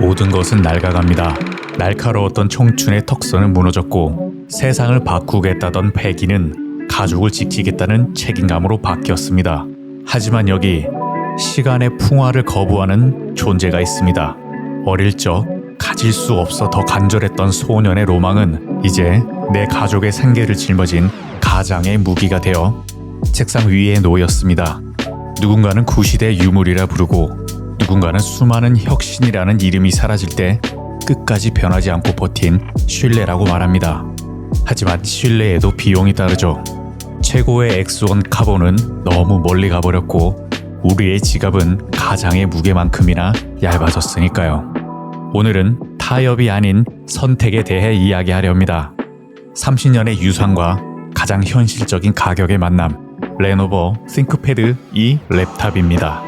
모든 것은 낡아갑니다. 날카로웠던 청춘의 턱선은 무너졌고 세상을 바꾸겠다던 패기는 가족을 지키겠다는 책임감으로 바뀌었습니다. 하지만 여기 시간의 풍화를 거부하는 존재가 있습니다. 어릴 적 가질 수 없어 더 간절했던 소년의 로망은 이제 내 가족의 생계를 짊어진 가장의 무기가 되어 책상 위에 놓였습니다. 누군가는 구시대 유물이라 부르고 누군가는 수많은 혁신이라는 이름이 사라질 때 끝까지 변하지 않고 버틴 신뢰라고 말합니다. 하지만 신뢰에도 비용이 따르죠. 최고의 엑스원 카본은 너무 멀리 가버렸고 우리의 지갑은 가장의 무게만큼이나 얇아졌으니까요. 오늘은 타협이 아닌 선택에 대해 이야기하려 합니다. 30년의 유산과 가장 현실적인 가격의 만남 레노버 싱크패드 2 랩탑입니다.